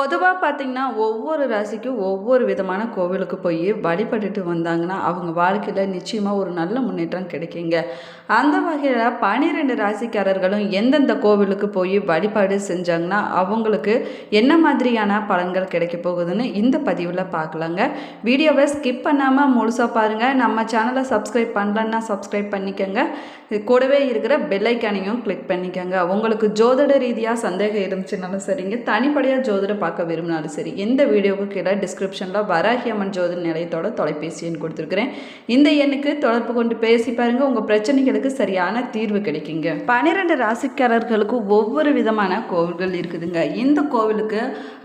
பொதுவாக பார்த்தீங்கன்னா ஒவ்வொரு ராசிக்கும் ஒவ்வொரு விதமான கோவிலுக்கு போய் வழிபட்டுட்டு வந்தாங்கன்னா அவங்க வாழ்க்கையில் நிச்சயமாக ஒரு நல்ல முன்னேற்றம் கிடைக்குங்க. அந்த வகையில் பன்னிரெண்டு ராசிக்காரர்களும் எந்தெந்த கோவிலுக்கு போய் வழிபாடு செஞ்சாங்கன்னா அவங்களுக்கு என்ன மாதிரியான பலன்கள் கிடைக்க போகுதுன்னு இந்த பதிவில் பார்க்கலாங்க வீடியோவை ஸ்கிப் பண்ணாமல் முழுசாக பாருங்கள் நம்ம சேனலை சப்ஸ்கிரைப் பண்ணலன்னா சப்ஸ்கிரைப் பண்ணிக்கோங்க. கூடவே இருக்கிற பெல்லைக்கானையும் கிளிக் பண்ணிக்கோங்க. உங்களுக்கு ஜோதிட ரீதியாக சந்தேகம் இருந்துச்சுனாலும் சரிங்க. தனிப்படையாக ஜோதிட பார்க்க விரும்பினாலும் சரி இந்த வீடியோவுக்கு கீழே டிஸ்கிரிப்ஷனில் வராகி அம்மன் நிலையத்தோட தொலைபேசி எண் கொடுத்துருக்குறேன். இந்த எண்ணுக்கு தொடர்பு கொண்டு பேசி பாருங்கள் உங்கள் பிரச்சனைகளுக்கு சரியான தீர்வு கிடைக்குங்க. பன்னிரெண்டு ராசிக்காரர்களுக்கு ஒவ்வொரு விதமான கோவில்கள் இருக்குதுங்க. இந்த கோவிலுக்கு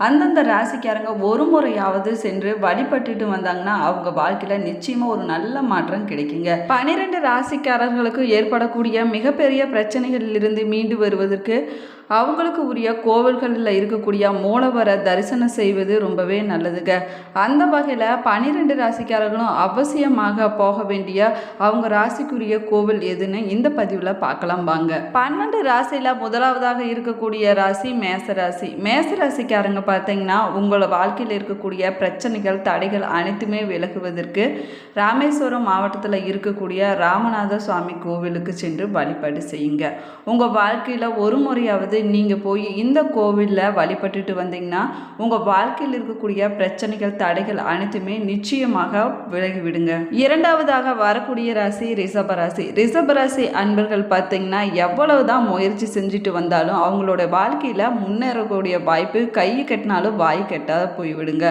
அந்தந்த ராசிக்காரங்க ஒரு முறையாவது சென்று வழிபட்டுட்டு வந்தாங்கன்னா அவங்க வாழ்க்கையில் நிச்சயமாக ஒரு நல்ல மாற்றம் கிடைக்குங்க. பன்னிரெண்டு ராசிக்காரர்களுக்கு ஏற்படக்கூடிய மிகப்பெரிய பிரச்சனைகளிலிருந்து மீண்டு வருவதற்கு அவங்களுக்கு உரிய கோவில்களில் இருக்கக்கூடிய மூலவரை தரிசனம் செய்வது ரொம்பவே நல்லதுங்க. அந்த வகையில் பன்னிரெண்டு ராசிக்காரர்களும் அவசியமாக போக வேண்டிய அவங்க ராசிக்குரிய கோவில் எதுன்னு இந்த பதிவில் பார்க்கலாம் வாங்க. பன்னெண்டு ராசியில் முதலாவதாக இருக்கக்கூடிய ராசி மேச ராசி. மேச ராசிக்காரங்க பார்த்தீங்கன்னா உங்களோட வாழ்க்கையில் இருக்கக்கூடிய பிரச்சனைகள் தடைகள் அனைத்துமே விலகுவதற்கு ராமேஸ்வரம் மாவட்டத்தில் இருக்கக்கூடிய ராமநாத சுவாமி கோவிலுக்கு சென்று வழிபாடு செய்யுங்க. உங்கள் வாழ்க்கையில் ஒரு முறையாவது நீங்கள் போய் இந்த கோவிலில் வழிபட்டுட்டு வந்தீங்கன்னா உங்கள் வாழ்க்கையில் இருக்கக்கூடிய பிரச்சனைகள் தடைகள் அனைத்துமே நிச்சயமாக விலகிவிடுங்க இரண்டாவதாக வரக்கூடிய ராசி ரிஷப ராசி. ரிஷப ராசி அன்பர்கள் பார்த்தீங்கன்னா எவ்வளவு தான் முயற்சி செஞ்சுட்டு வந்தாலும் அவங்களோட வாழ்க்கையில் முன்னேறக்கூடிய வாய்ப்பு கை கட்டினாலும் வாய் கட்டாத போய்விடுங்க.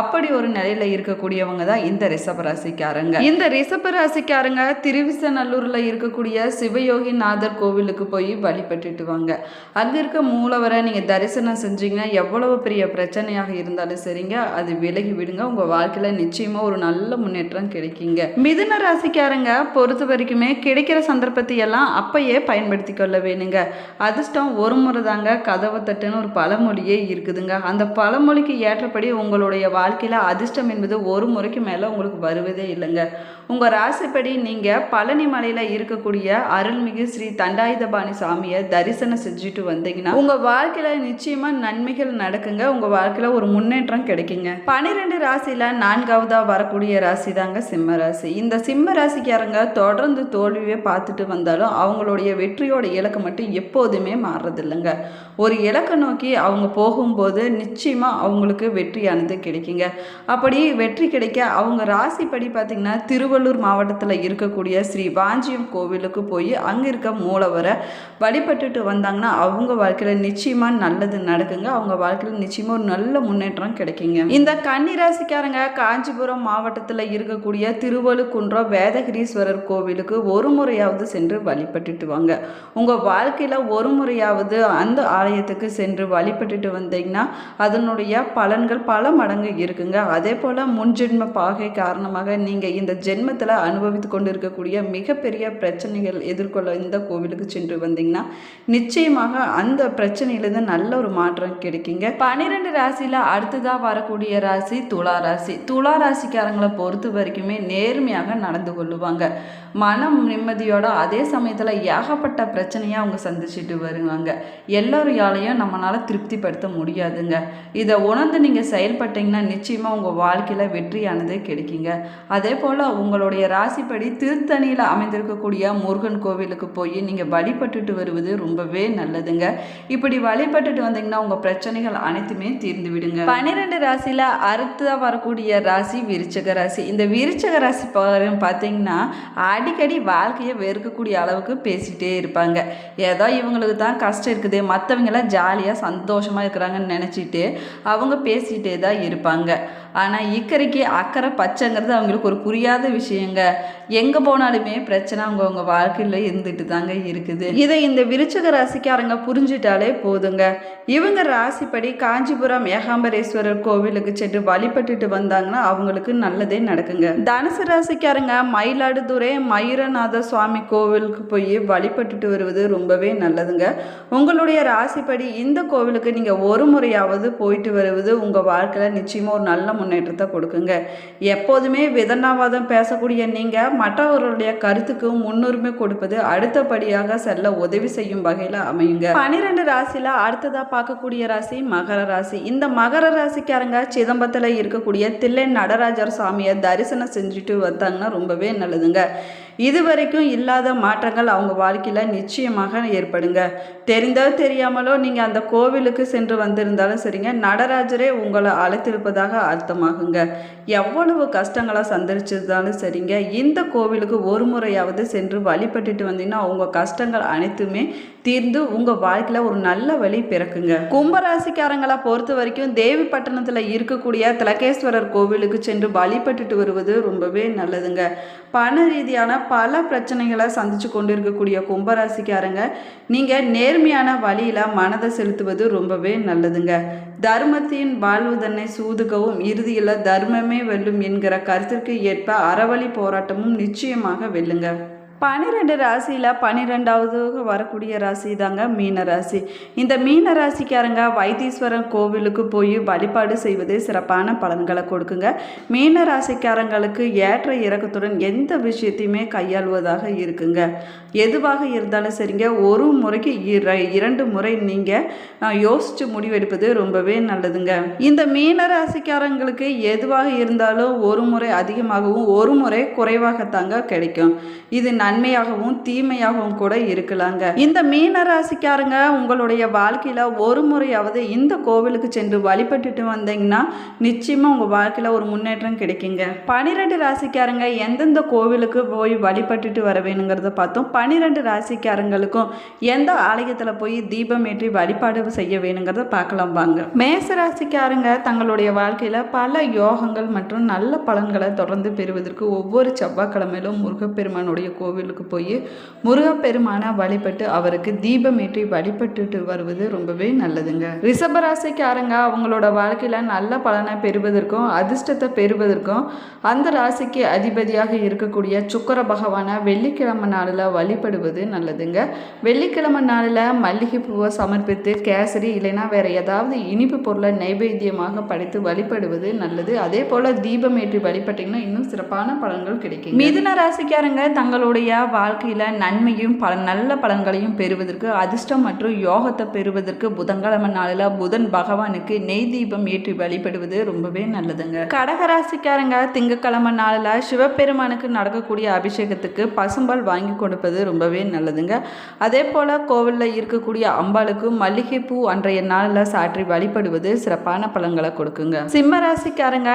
அப்படி ஒரு நிலையில் இருக்கக்கூடியவங்க தான் இந்த ரிஷப ராசிக்காரங்க. இந்த ரிஷப ராசிக்காரங்க திருவிசநல்லூரில் இருக்கக்கூடிய சிவயோகி நாதர் கோவிலுக்கு போய் வழிபட்டுட்டு வாங்க. அங்கே இருக்க மூலவரை நீங்கள் தரிசனம் செஞ்சீங்கன்னா எவ்வளவு பெரிய பிரச்சனையாக இருந்தாலும் சரிங்க. அது விலகி விடுங்க. உங்கள் வாழ்க்கையில் நிச்சயமாக ஒரு நல்ல முன்னேற்றம் கிடைக்குங்க. மிதுன ராசிக்காரங்க பொறுத்த வரைக்குமே கிடைக்கிற சந்தர்ப்பத்தை எல்லாம் அப்பயே பயன்படுத்தி கொள்ள வேணுங்க. அதிர்ஷ்டம் ஒரு முறை தாங்க கதவை தட்டுன்னு ஒரு பழமொழியே இருக்குதுங்க. அந்த பழமொழிக்கு ஏற்றபடி உங்களுடைய வாழ்க்கையில் அதிர்ஷ்டம் என்பது ஒரு முறைக்கு மேலே உங்களுக்கு வருவதே இல்லைங்க. உங்கள் ராசிப்படி நீங்கள் பழனி மலையில் இருக்கக்கூடிய அருள்மிகு ஸ்ரீ தண்டாயுதபாணி சாமியை தரிசனம் செஞ்சுட்டு வந்தீங்கன்னா உங்கள் வாழ்க்கையில் நிச்சயமாக நன்மைகள் நடக்குங்க. உங்கள் வாழ்க்கையில் ஒரு முன்னேற்றம் கிடைக்குங்க. பன்னிரெண்டு ராசியில் நான்காவதாக வரக்கூடிய ராசி தாங்க சிம்ம ராசி. இந்த சிம்ம ராசிக்காரங்க தொடர்ந்து தோல்வியே பார்த்துட்டு வந்தாலும் அவங்களுடைய வெற்றியோட இலக்கு மட்டும் எப்போதுமே மாறுறதில்லைங்க ஒரு இலக்கை நோக்கி அவங்க போகும்போது நிச்சயமாக அவங்களுக்கு வெற்றியானது கிடைக்குங்க. அப்படி வெற்றி கிடைக்க அவங்க ராசிப்படி பார்த்திங்கன்னா திருவள்ளூர் மாவட்டத்தில் இருக்கக்கூடிய ஸ்ரீ வாஞ்சியம் கோவிலுக்கு போய் அங்கே இருக்க மூலவரை வழிபட்டுட்டு வந்தாங்கன்னா அவங்க வாழ்க்கையில் நிச்சயமாக நல்லது நடக்குங்க. அவங்க வாழ்க்கையில் நிச்சயமாக ஒரு நல்ல முன்னேற்றம் கிடைக்குங்க. இந்த கன்னிராசிக்காரங்க காஞ்சிபுரம் மாவட்டத்தில் இருக்கக்கூடிய திருவழுக்குன்றம் வேதகிரீஸ்வரர் கோவிலுக்கு ஒரு முறையாவது சென்று வழிபட்டுட்டு வாங்க. உங்கள் வாழ்க்கையில் ஒரு முறையாவது அந்த ஆலயத்துக்கு சென்று வழிபட்டுட்டு வந்தீங்கன்னா அதனுடைய பலன்கள் பல மடங்கு இருக்குங்க. அதே போல் முன்ஜென்ம பாகை காரணமாக நீங்கள் இந்த ஜென்மத்தில் அனுபவித்து கொண்டு இருக்கக்கூடிய மிகப்பெரிய பிரச்சனைகள் எதிர்கொள்ள இந்த கோவிலுக்கு சென்று வந்தீங்கன்னா நிச்சயமாக அந்த பிரச்சனையிலேருந்து நல்ல ஒரு மாற்றம் கிடைக்குங்க. பன்னிரெண்டு ராசியில் அடுத்ததாக வரக்கூடிய ராசி துலா ராசி. துலா ராசிக்காரங்களை பொறுத்த வரைக்குமே நேர்மையாக நடந்து கொள்ளுவாங்க. மனம் நிம்மதியோட அதே சமயத்தில் ஏகப்பட்ட பிரச்சனையை அவங்க சந்திச்சுட்டு வருவாங்க. எல்லோரையாலையும் நம்மளால் திருப்திப்படுத்த முடியாதுங்க. இதை உணர்ந்து நீங்கள் செயல்பட்டீங்கன்னா நிச்சயமாக உங்கள் வாழ்க்கையில் வெற்றியானது கிடைக்குங்க. அதே போல் உங்களுடைய ராசிப்படி திருத்தணியில் அமைந்திருக்கக்கூடிய முருகன் கோவிலுக்கு போய் நீங்கள் வழிபட்டுட்டு வருவது ரொம்பவே நல்லதுங்க. இப்படி வழிபட்டுட்டு வந்தீங்கன்னா உங்கள் பிரச்சனைகள் அனைத்துமே தீர்ந்து விடுங்க. பன்னிரெண்டு ராசியில் அடுத்ததாக வரக்கூடிய ராசி விருச்சக ராசி. இந்த விருச்சக ராசி பார்த்தீங்கன்னா அடிக்கடி வாழ்க்கையை வெறுக்கக்கூடிய அளவுக்கு பேசிகிட்டே இருப்பாங்க. ஏதோ இவங்களுக்கு தான் கஷ்டம் இருக்குது. மற்றவங்களாம் ஜாலியாக சந்தோஷமாக இருக்கிறாங்கன்னு நினச்சிட்டு அவங்க பேசிகிட்டே தான் இருப்பாங்க. ஆனால் இக்கரைக்கு அக்கறை பச்சைங்கிறது அவங்களுக்கு ஒரு புரியாத விஷயங்க. எங்கே போனாலுமே பிரச்சனை அவங்கவுங்க வாழ்க்கையில் இருந்துட்டு தாங்க இருக்குது. இதை இந்த விருச்சக ராசிக்காரங்க புரிஞ்சிட்டாலே போதுங்க. இவங்க ராசிப்படி காஞ்சிபுரம் ஏகாம்பரேஸ்வரர் கோவிலுக்கு சென்று வழிபட்டுட்டு வந்தாங்கன்னா அவங்களுக்கு நல்லதே நடக்குங்க. தனுசு ராசிக்காரங்க மயிலாடுதுறை மயூரநாத சுவாமி கோவிலுக்கு போய் வழிபட்டுட்டு வருவது ரொம்பவே நல்லதுங்க. உங்களுடைய ராசிப்படி இந்த கோவிலுக்கு நீங்கள் ஒரு முறையாவது போயிட்டு வருவது உங்கள் வாழ்க்கையில் நிச்சயமாக ஒரு நல்ல முன்னேற்றத்தை கொடுக்குங்க. எப்போதுமே விதனாவாதம் பேசக்கூடிய நீங்கள் மற்றவர்களுடைய கருத்துக்கு முன்னுரிமை கொடுப்பது அடுத்தபடியாக செல்ல உதவி செய்யும் வகையில் அமையுங்க. பனிரெண்டு ராசியில் அடுத்ததாக பார்க்கக்கூடிய ராசி மகர ராசி. இந்த மகர ராசிக்காரங்க சிதம்பரத்தில் இருக்கக்கூடிய தில்லை நடராஜர் சாமியை தரிசனம் செஞ்சுட்டு வந்தாங்கன்னா ரொம்பவே நல்லதுங்க. இது வரைக்கும் இல்லாத மாற்றங்கள் அவங்க வாழ்க்கையில் நிச்சயமாக ஏற்படுங்க. தெரிந்தோ தெரியாமலோ நீங்கள் அந்த கோவிலுக்கு சென்று வந்திருந்தாலும் சரிங்க. நடராஜரே உங்களை அழைத்திருப்பதாக அர்த்தமாகுங்க. எவ்வளவு கஷ்டங்களை சந்திச்சிருந்தாலும் சரிங்க. இந்த கோவிலுக்கு ஒரு முறையாவது சென்று வழிபட்டுட்டு வந்தீங்கன்னா உங்கள் கஷ்டங்கள் அனைத்துமே தீர்ந்து உங்கள் வாழ்க்கையில் ஒரு நல்ல வழி பிறக்குங்க. கும்பராசிக்காரங்களை பொறுத்த வரைக்கும் தேவிப்பட்டினத்தில் இருக்கக்கூடிய திலகேஸ்வரர் கோவிலுக்கு சென்று வழிபட்டுட்டு வருவது ரொம்பவே நல்லதுங்க. பண ரீதியான பல பிரச்சனைகளை சந்திச்சு கொண்டு இருக்கக்கூடிய கும்பராசிக்காரங்க நீங்கள் நேர்மையான வழியில் மனதை செலுத்துவது ரொம்பவே நல்லதுங்க. தர்மத்தின் வாழ்வுதன்னை சூதுகவும் இறுதியில் தர்மமே வெல்லும் என்கிற கருத்திற்கு ஏற்ப அறவழி போராட்டமும் நிச்சயமாக வெல்லுங்க. பன்னிரெண்டு ராசியில் பன்னிரெண்டாவது வரக்கூடிய ராசி தாங்க மீன ராசி. இந்த மீன ராசிக்காரங்க வைத்தீஸ்வரன் கோவிலுக்கு போய் வழிபாடு செய்வது சிறப்பான பலன்களை கொடுக்குங்க. மீன ராசிக்காரங்களுக்கு ஏற்ற இறக்கத்துடன் எந்த விஷயத்தையுமே கையாளுவதாக இருக்குங்க. எதுவாக இருந்தாலும் சரிங்க ஒரு முறைக்கு இர இரண்டு முறை நீங்கள் யோசித்து முடிவெடுப்பது ரொம்பவே நல்லதுங்க. இந்த மீன ராசிக்காரங்களுக்கு எதுவாக இருந்தாலும் ஒரு முறை அதிகமாகவும் ஒரு முறை குறைவாகத்தாங்க கிடைக்கும். இது நன்மையாகவும் தீமையாகவும் கூட இருக்கலாங்க. இந்த மீன ராசிக்காரங்க உங்களுடைய வாழ்க்கையில் ஒரு முறையாவது இந்த கோவிலுக்கு சென்று வழிபட்டுட்டு வந்தீங்கன்னா நிச்சயமாக உங்கள் வாழ்க்கையில் ஒரு முன்னேற்றம் கிடைக்குங்க. பனிரெண்டு ராசிக்காரங்க எந்தெந்த கோவிலுக்கு போய் வழிபட்டுட்டு வர வேணுங்கிறத பார்த்தோம் பனிரெண்டு ராசிக்காரங்களுக்கும் எந்த ஆலயத்தில் போய் தீபம் ஏற்றி வழிபாடு செய்ய வேணுங்கிறத பார்க்கலாம் வாங்க. மேச ராசிக்காரங்க தங்களுடைய வாழ்க்கையில் பல யோகங்கள் மற்றும் நல்ல பலன்களை தொடர்ந்து பெறுவதற்கு ஒவ்வொரு செவ்வாய்க்கிழமையிலும் முருகப்பெருமானுடைய கோவிலுக்கு போய் முருகப்பெருமானை வழிபட்டு அவருக்கு தீபமேற்றி வழிபட்டுட்டு வருவது ரொம்பவே நல்லதுங்க. ரிஷபராசிக்காரங்க அவங்களோட வாழ்க்கையில் நல்ல பலனை பெறுவதற்கும் அதிர்ஷ்டத்தை பெறுவதற்கும் அந்த ராசிக்கு அதிபதியாக இருக்கக்கூடிய சுக்கர பகவானை வெள்ளிக்கிழமை நாளில் வழிபடுவது நல்லதுங்க. வெள்ளிக்கிழமை நாளில் மல்லிகை பூவை சமர்ப்பித்து கேசரி இல்லைன்னா வேற ஏதாவது இனிப்பு பொருளை நைவேத்தியமாக படைத்து வழிபடுவது நல்லது. அதே போல் தீபமேற்றி வழிபட்டிங்கன்னா இன்னும் சிறப்பான பலன்கள் கிடைக்கும் மிதுன ராசிக்காரங்க தங்களுடைய வாழ்க்கையில் நன்மையும் பல நல்ல பலன்களையும் பெறுவதற்கு அதிர்ஷ்டம் மற்றும் யோகத்தை பெறுவதற்கு புதன்கிழமை நாளில் புதன் பகவானுக்கு நெய் தீபம் ஏற்றி வழிபடுவது ரொம்பவே நல்லதுங்க. கடகராசிக்காரங்க திங்கக்கிழமை நாளில் சிவபெருமானுக்கு நடக்கக்கூடிய அபிஷேகத்துக்கு பசும்பால் வாங்கி கொடுப்பது ரொம்பவே நல்லதுங்க. அதே போல் கோவிலில் இருக்கக்கூடிய அம்பாளுக்கு மல்லிகைப்பூ அன்றைய நாளில் சாற்றி வழிபடுவது சிறப்பான பலன்களை கொடுக்குங்க. சிம்ம ராசிக்காரங்க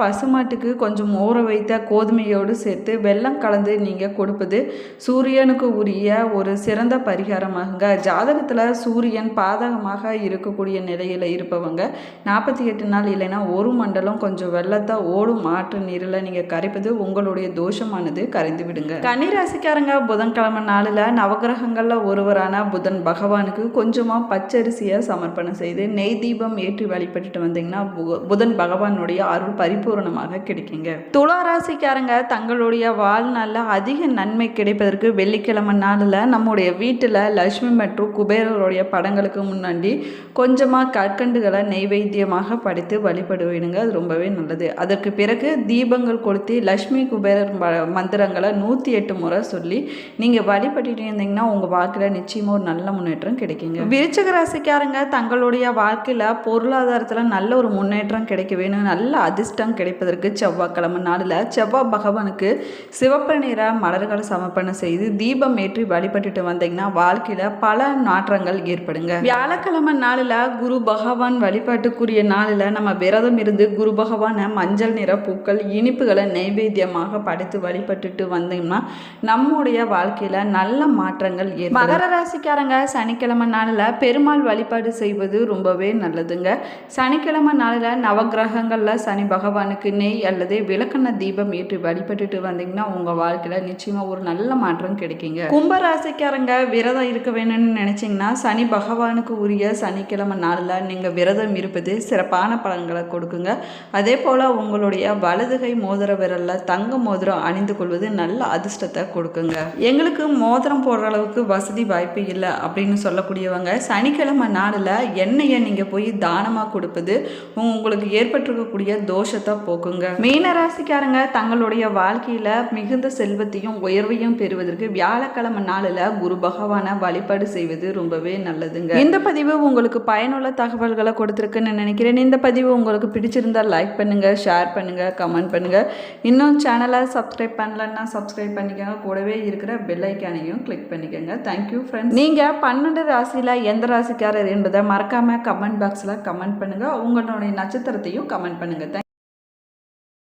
பசுமாட்டுக்கு கொஞ்சம் ஊற வைத்த கோதுமையோடு சேர்த்து வெள்ளம் கலந்து நீங்கள் கொடுப்பது சூரியனுக்கு உரிய ஒரு சிறந்த பரிகாரமாகுங்க. ஜாதகத்தில் சூரியன் பாதகமாக இருக்கக்கூடிய நிலையில் இருப்பவங்க நாற்பத்தி எட்டு நாள் இல்லைன்னா ஒரு மண்டலம் கொஞ்சம் வெள்ளத்தை ஓடும் ஆற்று நீரில் நீங்கள் கரைப்பது உங்களுடைய தோஷமானது கரைந்து விடுங்க. கன்னிராசிக்காரங்க புதன்கிழமை நாளில் நவகிரகங்களில் ஒருவரான புதன் பகவானுக்கு கொஞ்சமாக பச்சரிசியை சமர்ப்பணம் செய்து நெய் தீபம் ஏற்றி வழிபட்டுட்டு வந்தீங்கன்னா பு- புதன் பகவானுடைய அருள் பரிபூரணமாக கிடைக்குங்க. துளா ராசிக்காரங்க தங்களுடைய வாழ்நாளில் அதிக நன்மை கிடைப்பதற்கு வெள்ளிக்கிழமை நாளில் நம்முடைய வீட்டில் லக்ஷ்மி மற்றும் குபேரருடைய படங்களுக்கு முன்னாடி கொஞ்சமாக கற்கண்டுகளை நெய்வேத்தியமாக படைத்து வழிபடுவீனுங்க. அது ரொம்பவே நல்லது. அதற்கு பிறகு தீபங்கள் கொளுத்தி லட்சுமி குபேரர் மந்திரங்களை நூற்றி எட்டு முறை சொல்லி நீங்கள் வழிபட்டுட்டு இருந்தீங்கன்னா உங்கள் வாழ்க்கையில் நிச்சயமாக ஒரு நல்ல முன்னேற்றம் கிடைக்குங்க. விருச்சக ராசிக்காரங்க தங்களுடைய வாழ்க்கையில் பொருளாதாரத்தில் நல்ல ஒரு முன்னேற்றம் கிடைக்க வேணும் நல்ல அதிர்ஷ்டம் கிடைப்பதற்கு செவ்வாய்க்கிழமை நாளில் செவ்வாய் பகவானுக்கு சிவப்பு நிற மலர்கள் சமர்ப்பணம் செய்து தீபம் ஏற்றி வழிபட்டுட்டு வந்தீங்கன்னா வாழ்க்கையில் பல மாற்றங்கள் ஏற்படுங்க. வியாழக்கிழமை நாளில் குரு பகவான் வழிபாட்டுக்குரிய நாளில் நம்ம விரதம் இருந்து குரு பகவானை மஞ்சள் நிற பூக்கள் இனிப்புகளை நைவேத்தியமாக படைத்து வழிபட்டுட்டு வந்தோம்னா நம்முடைய வாழ்க்கையில் நல்ல மாற்றங்கள் ஏற்படும். மகர ராசிக்காரங்க சனிக்கிழமை நாளில் பெருமாள் வழிபாடு செய்வது ரொம்பவே நல்லதுங்க. சனிக்கிழமை நாளில் நவக்கிரகங்களில் சனி பகவானுக்கு நெய் அல்லது விளக்கெண்ண தீபம் ஏற்றி வழிபட்டுட்டு வந்தீங்கன்னா உங்கள் வாழ்க்கையில் நிச்சயமாக ஒரு நல்ல மாற்றம் கிடைக்குங்க. கும்ப ராசிக்காரங்க விரதம் இருக்க வேணும்னு நினச்சிங்கன்னா சனி பகவானுக்கு உரிய சனிக்கிழமை நாளில் நீங்கள் விரதம் இருப்பது சிறப்பான பலன்களை கொடுக்குங்க. அதே போல் உங்களுடைய வலதுகை மோதிர விரலில் தங்க மோதிரம் அணிந்து கொள்வது நல்ல அதிர்ஷ்டத்தை கொடுக்குங்க. எங்களுக்கு மோதிரம் போடுற அளவுக்கு வசதி வாய்ப்பு இல்லை அப்படின்னு சொல்லக்கூடியவங்க சனிக்கிழமை நாளில் எண்ணெயை நீங்கள் போய் தானமாக கொடுப்பது உங்களுக்கு ஏற்பட்டிருக்கக்கூடிய தோஷத்தை போக்குங்க. மீன ராசிக்காரங்க தங்களுடைய வாழ்க்கையில் மிகுந்த செல்வ அதிர்ஷ்டத்தையும் உயர்வையும் பெறுவதற்கு வியாழக்கிழமை நாளில் குரு பகவானை வழிபாடு செய்வது ரொம்பவே நல்லதுங்க. இந்த பதிவு உங்களுக்கு பயனுள்ள தகவல்களை கொடுத்துருக்குன்னு நினைக்கிறேன். இந்த பதிவு உங்களுக்கு பிடிச்சிருந்தா லைக் பண்ணுங்கள் ஷேர் பண்ணுங்கள் கமெண்ட் பண்ணுங்கள் இன்னும் சேனலை சப்ஸ்கிரைப் பண்ணலன்னா சப்ஸ்கிரைப் பண்ணிக்கோங்க. கூடவே இருக்கிற பெல் ஐக்கானையும் கிளிக் பண்ணிக்கோங்க. தேங்க்யூ ஃப்ரெண்ட்ஸ் நீங்கள் பன்னெண்டு ராசியில் எந்த ராசிக்காரர் என்பதை மறக்காமல் கமெண்ட் பாக்ஸில் கமெண்ட் பண்ணுங்கள் உங்களுடைய நட்சத்திரத்தையும் கமெண்ட் பண்ணுங்க. Thank-